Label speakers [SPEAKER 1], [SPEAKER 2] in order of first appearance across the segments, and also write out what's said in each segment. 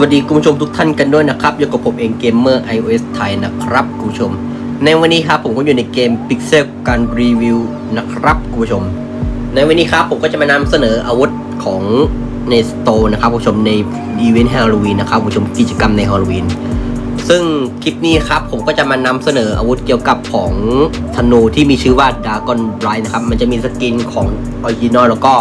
[SPEAKER 1] วัสดีคุณผู้ชมทุกท่านกันด้วยนะครับอยู่กับผมเองเกมเมอร์ iOS ไทยนะครับคุณผู้ชม ในวันนี้ครับผมก็อยู่ในเกม Pixel การรีวิวนะครับคุณผู้ชม ในวันนี้ครับผมก็จะมานำเสนออาวุธของในสโตร์นะครับคุณผู้ชมในอีเวนต์ฮาโลวีนนะครับคุณผู้ชมกิจกรรมในฮาโลวีนซึ่งคลิปนี้ครับผมก็จะมานำเสนออาวุธเกี่ยวกับของธนูที่มีชื่อว่า Dragon Bright นะครับมันจะมีสกินของออริจินอลแล้วก็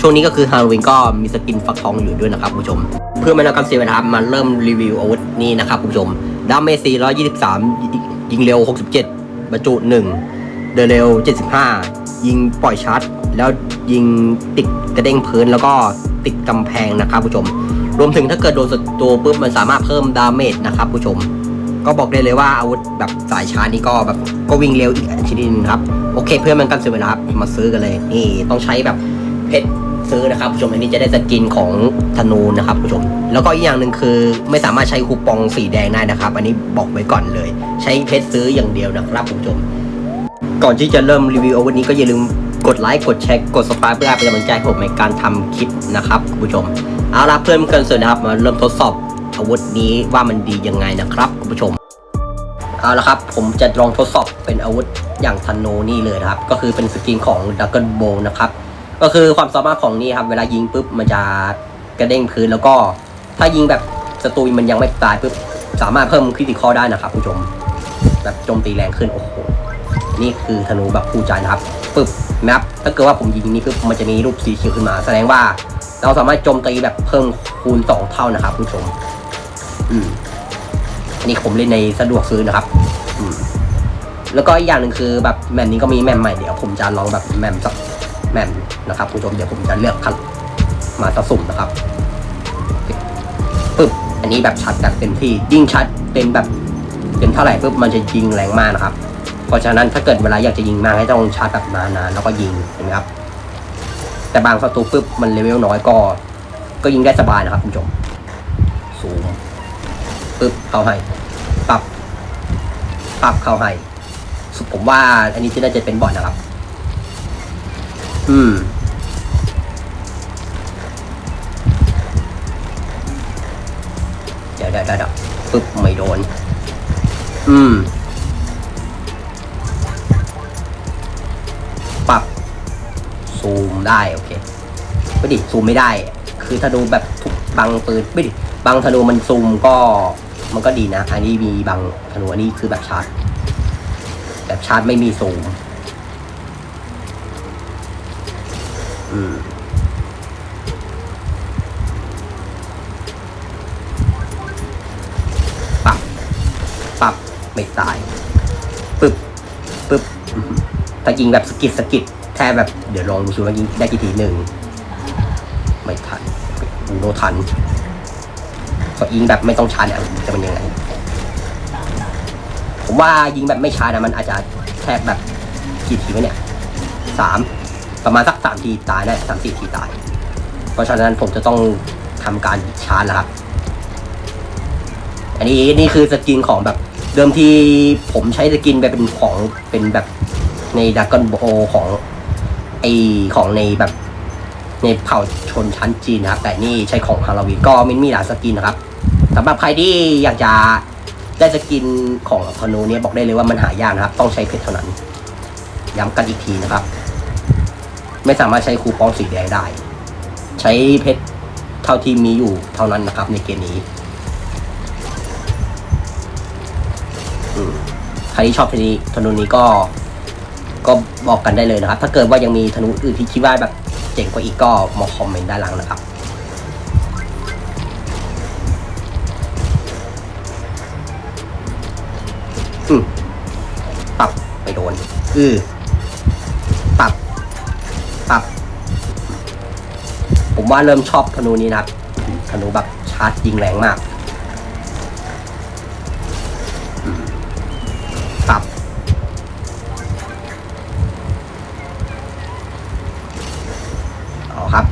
[SPEAKER 1] ช่วงนี้ก็คือฮาโลวีนก็มีสกินฟักทองอยู่ด้วยนะครับคุณผู้ชม เพื่อไม่ให้การเสียเวลาครับมาเริ่มรีวิวอาวุธนี้นะครับคุณผู้ชมดาเมจ423 ยิงเร็ว 67 บรรจุ 1 เดินเร็ว 75 ยิงปล่อยชาร์จแล้วยิงติดกระเด้งพื้นแล้วก็ติดกำแพงนะครับผู้ชม รวมถึงถ้าเกิดโดนศัตรูปุ๊บมันสามารถเพิ่มดาเมจนะครับผู้ชม ก็บอกได้เลยว่าอาวุธแบบสายชาร์จนี่ก็แบบก็วิ่งเร็วอีกชนิดนึงครับ โอเคเพื่อนมันกันเสียเวลาครับมาซื้อกันเลย นี่ต้องใช้แบบเพชร ซื้อนะครับผู้ชมอันนี้จะได้สกินของธนูนะครับผู้ชม แล้วก็อีกอย่างหนึ่งคือ ไม่สามารถใช้คูปองสีแดงได้นะครับ อันนี้บอกไว้ก่อนเลย ใช้เพชรซื้ออย่างเดียวนะครับผู้ชม ก่อนที่จะเริ่มรีวิวอาวุธนี้ก็อย่าลืมกดไลค์กดแชร์กด subscribe เพื่อเป็นกำลังใจให้ผมในการทำคลิปนะครับผู้ชมเอาละเพื่อนเกินเสร็จนะครับมาเริ่มทดสอบอาวุธนี้ว่ามันดียังไงนะครับคุณผู้ชมเอาละครับ ผมจะลองทดสอบเป็นอาวุธอย่างธนูนี่เลยนะครับ ก็คือเป็นสกินของดักเกิลโบนะครับ ก็คือความสามารถของนี่ครับ เวลายิงปุ๊บมันจะกระเด้งพื้นแล้วก็ถ้ายิงแบบศัตรูมันยังไม่ตายปุ๊บสามารถเพิ่มคริติคอลได้นะครับผู้ชม แบบโจมตีแรงขึ้นโอ้โหนี่คือธนูแบบคู่ใจนะครับปึ๊บนะครับถ้าเกิดว่าผมยิงนี้ปุ๊บมันจะมีรูปสีเขียวขึ้นมา แสดงว่าเราสามารถโจมตีแบบเพิ่มคูณสองเท่านะครับผู้ชม อืมอันนี้ผมเล่นในสะดวกซื้อนะครับ อืมแล้วก็อีกอย่างหนึ่งคือแบบแมมนี้ก็มีแมมใหม่เดี๋ยวผมจะลองแบบแมมสัก แมมนะครับคุณผู้ชมเดี๋ยวผมจะเลือกคันมาสะสุ่มนะครับปึ๊บอันนี้แบบชัดแบบเต็มที่ยิ่งชัดเป็นแบบเป็นเท่าไหร่ปุ๊บมันจะยิงแรงมากนะครับ เพราะฉะนั้นถ้าเกิดเวลาอยากจะยิงมากให้ต้องชาร์จแบบนานๆแล้วก็ยิงเห็นไหมครับ แต่บางศัตรูปุ๊บมันเลเวลน้อยก็ ก็ยิงได้สบายนะครับคุณผู้ชมสูงปุ๊บเข้าให้ปรับปรับเข้าให้สุดผมว่าอันนี้จะน่าจะเป็นบอทนะครับ อืม เดี๋ยวเดี๋ยวเดี๋ยวปุ๊บไม่โดน อืม ปรับซูมได้โอเคไม่ดิซูมไม่ได้ คือธนูแบบทุกบางปืนไม่ดิบางธนูมันซูมก็มันก็ดีนะ อันนี้มีบางธนูอันนี้คือแบบชาร์จแบบชาร์จไม่มีซูม อืมปับปับไม่ตายปึ๊บปึ๊บอื้อหือถ้ายิงแบบสกิดสกิดแค่แบบเดี๋ยวลองดูซิว่ายิงได้กี่ทีหนึ่งไม่ทันอูโนทันก็ยิงแบบไม่ต้องชาร์จเนี่ยจะเป็นยังไงผมว่ายิงแบบไม่ชาร์จนะมันอาจจะแทบแบบกี่ทีวะเนี่ยสาม ประมาณสักสามทีตายได้สามสี่ทีตาย เพราะฉะนั้นผมจะต้องทำการชาร์จแล้วครับ อันนี้นี่คือสกินของแบบเดิมทีผมใช้สกินแบบเป็นของเป็นแบบในดักกอนโบของไอของในแบบในเผ่าชนชั้นจีนนะครับ แต่นี่ใช้ของฮาโลวีนก็มินมีหลายสกินนะครับสำหรับใครที่อยากจะได้สกินของธนูเนี่ยบอกได้เลยว่ามันหายากนะครับ ต้องใช้เพชรเท่านั้น ย้ำกันอีกทีนะครับ ไม่สามารถใช้คูปองสีแดงได้ ใช้เพชรเท่าที่มีอยู่เท่านั้นนะครับในเกมนี้ใครที่ชอบธนูธนูนี้ก็ก็บอกกันได้เลยนะครับ ถ้าเกิดว่ายังมีธนูอื่นที่คิดว่าแบบเจ๋งกว่าอีกก็มาคอมเมนต์ด้านล่างนะครับอืมปับไปโดน อือ ว่าเริ่มชอบธนูนี้นะครับธนูแบบชาร์จยิงแรงมาก ปรับ เอาครับ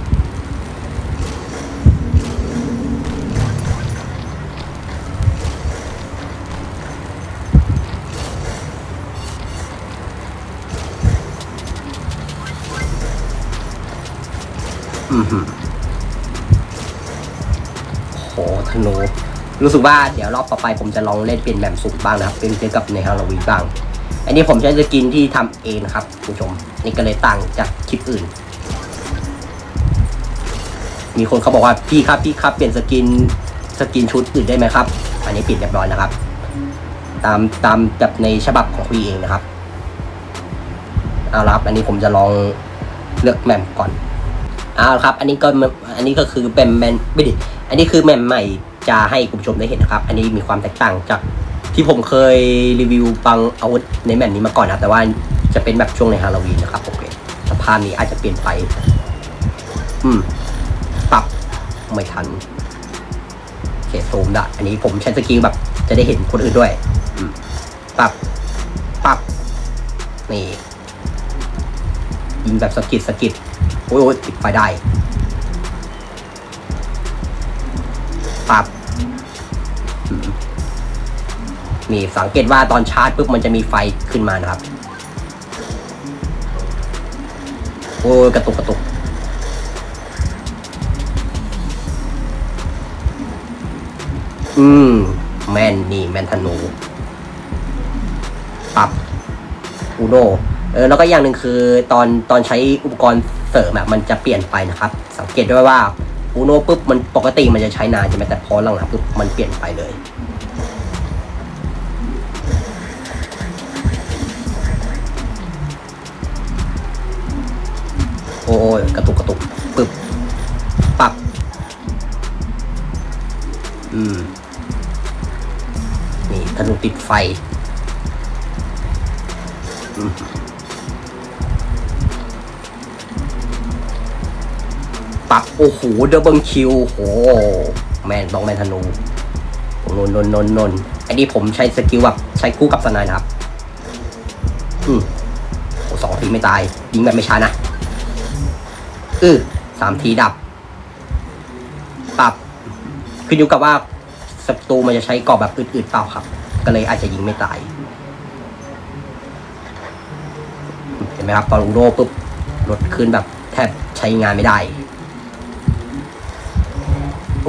[SPEAKER 1] อือหือโห ธนู รู้สึกว่าเดี๋ยวรอบต่อไปผมจะลองเล่นเป็นแบบสูงบ้างนะครับ เป็นเกี่ยวกับในฮาโลวีนบ้าง อันนี้ผมใช้สกินที่ทำเองนะครับคุณผู้ชม นี่ก็เลยต่างจากคลิปอื่น มีคนเขาบอกว่าพี่ครับพี่ครับเปลี่ยนสกินสกินชุดอื่นได้ไหมครับ อันนี้ปิดเรียบร้อยนะครับ ตามตามแบบในฉบับของพี่เองนะครับเอาละครับอันนี้ผมจะลองเลือกแมมก่อนเอาละครับ อันนี้ก็อันนี้ก็คือเป็นแมนไม่ดิ อันนี้คือแมมใหม่จะให้คุณผู้ชมได้เห็นนะครับ อันนี้มีความแตกต่างจากที่ผมเคยรีวิวบางอาวุธในแมปนี้มาก่อนนะแต่ว่าจะเป็นแบบช่วงในฮาโลวีนนะครับโอเคสภาพนี้อาจจะเปลี่ยนไป อืม ปรับไม่ทันโอเคซูมได้อันนี้ผมใช้สกิลแบบ จะได้เห็นคนอื่นด้วย อืม ปรับ ปรับ นี่ยิงแบบสกิดสกิดโอ้ยโอ้ยติดไฟได้ ปรับ มีสังเกตว่าตอนชาร์จปุ๊บมันจะมีไฟขึ้นมานะครับ โอ้กระตุกกระตุกอืม แมนนี่แมนธนูปรับอูโนเออแล้วก็อย่างหนึ่งคือตอนตอนใช้อุปกรณ์เสริมอะมันจะเปลี่ยนไปนะครับ สังเกตด้วยว่า อูโนปุ๊บมันปกติมันจะใช้นานใช่ไหมแต่พอหลังๆปุ๊บมันเปลี่ยนไปเลย โอ้ยกระตุกกระตุกปึ๊บปรับอืม นี่ธนูติดไฟ โอ้โหเดบเบิลคิวโหแมนต้องแมนธนูนนนนนนนอันนี้ผมใช้สกิลแบบใช้คู่กับสนายนะครับ อืมโอ้สองทีไม่ตาย ยิงแบบไม่ช้านะอือสามทีดับ ปรับขึ้นอยู่กับว่าศัตรูมันจะใช้กรอบแบบอืดๆเปล่าครับ ก็เลยอาจจะยิงไม่ตาย เห็นไหมครับตอนอูโรปุ๊บรถขึ้นแบบแทบใช้งานไม่ได้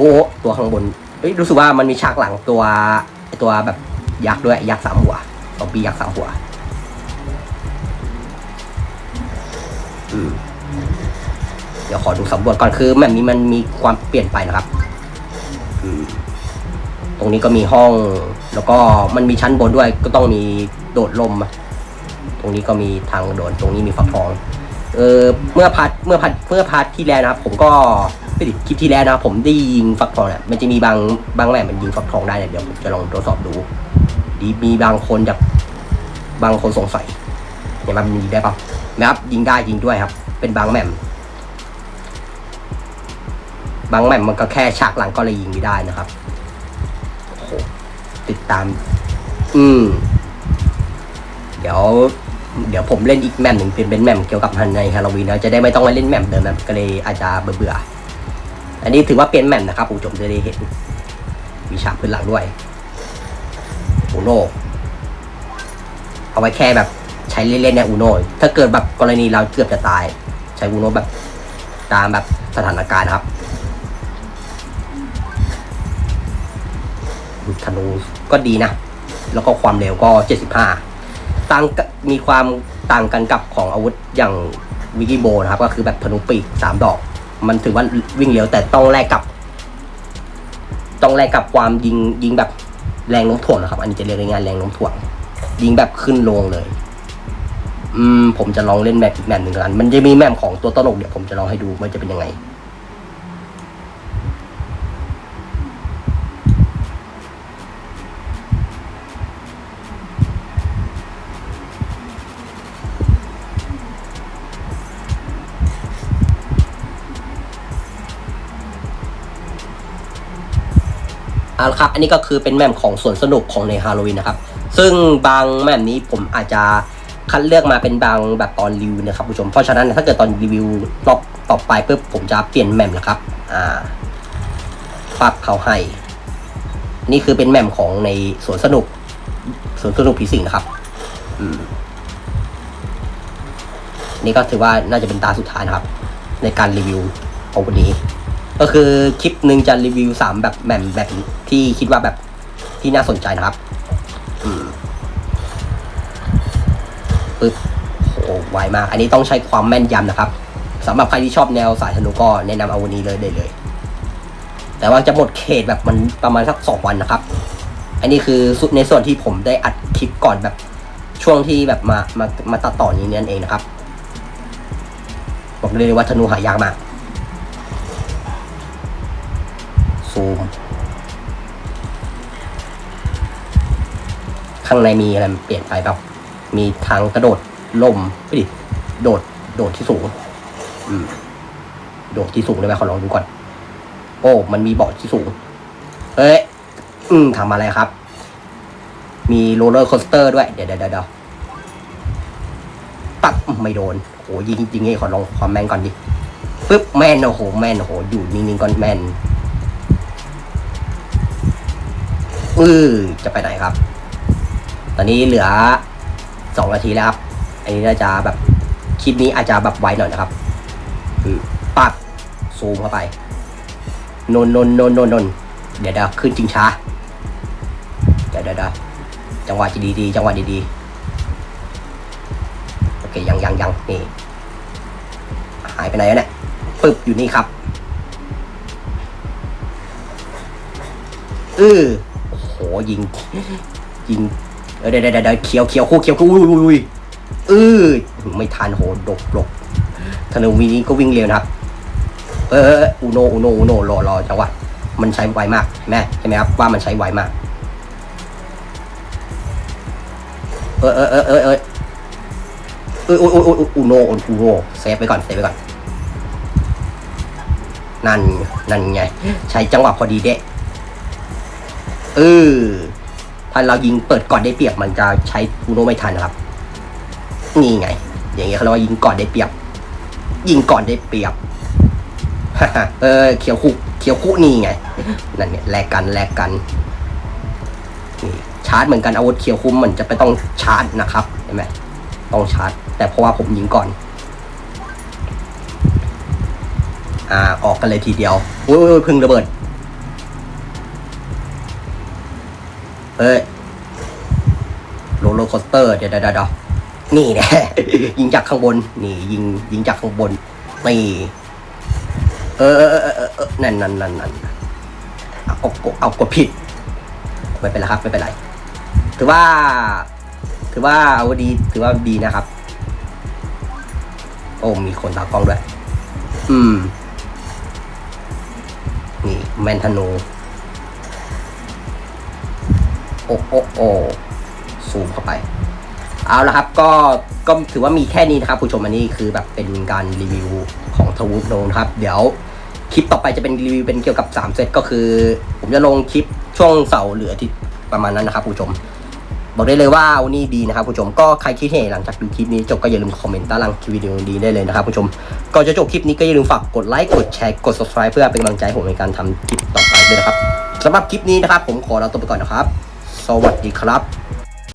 [SPEAKER 1] โอ้ตัวข้างบนเอ้ยรู้สึกว่ามันมีฉากหลังตัวตัวแบบยักษ์ด้วยยักษ์สามหัวตอปียักษ์สามหัวอืมเดี๋ยวขอดูสำรวจก่อนคือแบบนี้มันมีความเปลี่ยนไปนะครับอืมตรงนี้ก็มีห้อง แล้วก็มันมีชั้นบนด้วย ก็ต้องมีโดดลม ตรงนี้ก็มีทางโดดตรงนี้มีฟักทอง เออเมื่อพาร์ทเมื่อพาร์ทเมื่อพาร์ทที่แล้วนะครับ ผมก็ คลิปที่แล้วนะครับผมได้ยิงฟักทองเนี่ยมันจะมีบางบางแม่มันยิงฟักทองได้เนี่ยเดี๋ยวผมจะลองตรวจสอบดูดีมีบางคนแบบบางคนสงสัยเนี่ยมันมีได้ปะนะครับยิงได้ยิงด้วยครับ เป็นบางแม่มบางแมปมันก็แค่ฉากหลังก็เลยยิงไม่ได้นะครับโอ้โหติดตาม อืม เดี๋ยว เดี๋ยวผมเล่นอีกแมปหนึ่งเป็นเป็นแมปเกี่ยวกับฮันในฮาโลวีนนะจะได้ไม่ต้องมาเล่นแมปเดิมนะก็เลยอาจจะเบื่อๆอั อันนี้ถือว่าเป็นแมปนะครับผู้ชมจะได้เห็น มีฉากพื้นหลังด้วยอูโนเอาไว้แค่แบบใช้เล่นๆในอูโนถ้าเกิดแบบกรณีเราเกือบจะตาย ใช้อูโนแบบตามแบบสถานการณ์ครับธนูก็ดีนะ แล้วก็ความเร็วก็ 75ต่างกับมีความต่างกันกับของอาวุธอย่างวิกิโบนะครับ ก็คือแบบธนูปีกสามดอก มันถือว่าวิ่งเร็วแต่ต้องแลกกับ ต้องแลกกับความยิงยิงแบบแรงโน้มถ่วงนะครับ อันนี้จะเรียกง่ายๆแรงโน้มถ่วง ยิงแบบขึ้นลงเลย อืมผมจะลองเล่นแมปอีกแมปหนึ่งกัน มันจะมีแมปของตัวตลกเดี๋ยวผมจะลองให้ดูว่าจะเป็นยังไง เอาละครับ อันนี้ก็คือเป็นแมมของสวนสนุกของในฮาโลวีนนะครับ ซึ่งบางแมมนี้ผมอาจจะคัดเลือกมาเป็นบางแบบตอนรีวิวนะครับผู้ชม เพราะฉะนั้นถ้าเกิดตอนรีวิวรอบต่อไปปุ๊บผมจะเปลี่ยนแมมนะครับ อ่าปรับเขาให้ นี่คือเป็นแมมของในสวนสนุกสวนสนุกผีสิงนะครับ อืม นี่ก็ถือว่าน่าจะเป็นตาสุดท้ายนะครับ ในการรีวิวของวันนี้ ก็คือคลิปหนึ่งจะรีวิวสามแบบแบบแบบที่คิดว่าแบบที่น่าสนใจนะครับปึ๊บโหไวมาก อันนี้ต้องใช้ความแม่นยำนะครับสำหรับใครที่ชอบแนวสายธนูก็แนะนำเอาวันนี้เลยได้เลย แต่ว่าจะหมดเขตแบบมันประมาณสักสองวันนะครับ อันนี้คือสุดในส่วนที่ผมได้อัดคลิปก่อนแบบช่วงที่แบบมามามาตัดต่อนี้นั่นเองนะครับ บอกเลยว่าธนูหายากมาก ซูมข้างในมีอะไรเปลี่ยนไปแบบมีทางกระโดดล่มไม่ดิโดด โดดที่สูง อืม โดดที่สูงได้ไหมขอลองดูก่อน โอ้ มันมีเบาะที่สูงเอ้ย อืมทำอะไรครับ มีโรลเลอร์โคสเตอร์ด้วย เดี๋ยวเดี๋ยวเดี๋ยวปั๊บไม่โดนโหยิงยิงให้ขอลองความแม่นก่อนดิปึ๊บแม่นโอ้โหแม่นโอ้โหอยู่นิ่งๆก่อนแม่น อือจะไปไหนครับ ตอนนี้เหลือสองนาทีแล้วครับ อันนี้น่าจะแบบคลิปนี้อาจจะแบบไวหน่อยนะครับอือปัดซูมเข้าไป นนนนนนนนเดี๋ยวเดี๋ยวขึ้นจริงช้า เดี๋ยวเดี๋ยวจังหวะดีๆจังหวะดีๆโอเคยังยังยังนี่ หายไปไหนแล้วเนี่ยปึ๊บอยู่นี่ครับเออโอ้โห ยิง ยิงเออเดี๋ยวเดี๋ยวเดี๋ยวเขียวเขียวคู่เขียวคู่อุ้ยอุ้ยอุ้ยเออไม่ทันโหดกหลบธนูวีนี้ก็วิ่งเร็วนะครับเออเออเอออูโนอูโนอูโนรอรอจังหวะมันใช้ไวมากแม่ใช่ไหมครับว่ามันใช้ไวมาก เออเออเออเออเออเออโอ้ยโอ้ยโอ้ยอูโนอูโนเซฟไปก่อนเซฟไปก่อนนั่นนั่นไง ใช้จังหวะพอดีเดะ เออถ้าเรายิงเปิดก่อนได้เปรียบมันจะใช้อูโนไม่ทันนะครับ นี่ไง อย่างเงี้ยเขาเรียกว่ายิงก่อนได้เปรียบ ยิงก่อนได้เปรียบเออเขียวคุเขียวคุนี่ไงนั่นเนี่ยแลกกันแลกกันนี่ชาร์จเหมือนกันอาวุธเขียวคุ้มมันจะไปต้องชาร์จนะครับเห็นไหมต้องชาร์จ แต่เพราะว่าผมยิงก่อน อ่าออกกันเลยทีเดียวโอ้ยโอ้ยพึ่งระเบิด เอ้ยโรลเลอร์คอสเตอร์เดี๋ยวเดี๋ยวเดี๋ยวนี่แน่ยิงจากข้างบน นี่ ยิงยิงจากข้างบนนี่เออเออเออเออเออนั่นนั่นนั่นนั่นเอาเอาเอาเอกดผิดไม่เป็นไรครับไม่เป็นไร ถือว่า ถือว่าเอาดี ถือว่าดีนะครับ โอ้มีคนตากล้องด้วย อืม นี่แมนธนู อ้โอ้โอ้ซูมเข้าไป เอาละครับก็ก็ถือว่ามีแค่นี้นะครับ ผู้ชมอันนี้คือแบบเป็นการรีวิวของทวูฟโนนะครับ เดี๋ยวคลิปต่อไปจะเป็นรีวิวเป็นเกี่ยวกับ 3 เซตก็คือ ผมจะลงคลิปช่วงเสาร์หรืออาทิตย์ประมาณนั้นนะครับ ผู้ชม บอกได้เลยว่าวันนี้ดีนะครับ ผู้ชมก็ใครคิดเห็นหลังจากดูคลิปนี้จบก็อย่าลืมคอมเมนต์ใต้ล่างคลิปวิดีโอนี้ได้เลยนะครับ ผู้ชมก่อนจะจบคลิปนี้ก็อย่าลืมฝากกดไลค์กดแชร์กด subscribe เพื่อเป็นกำลังใจผมในการทำคลิปต่อไปด้วยนะครับสำหรับคลิปนี้นะครับ ผมขอลาตัวไปก่อนนะครับ สวัสดีครับ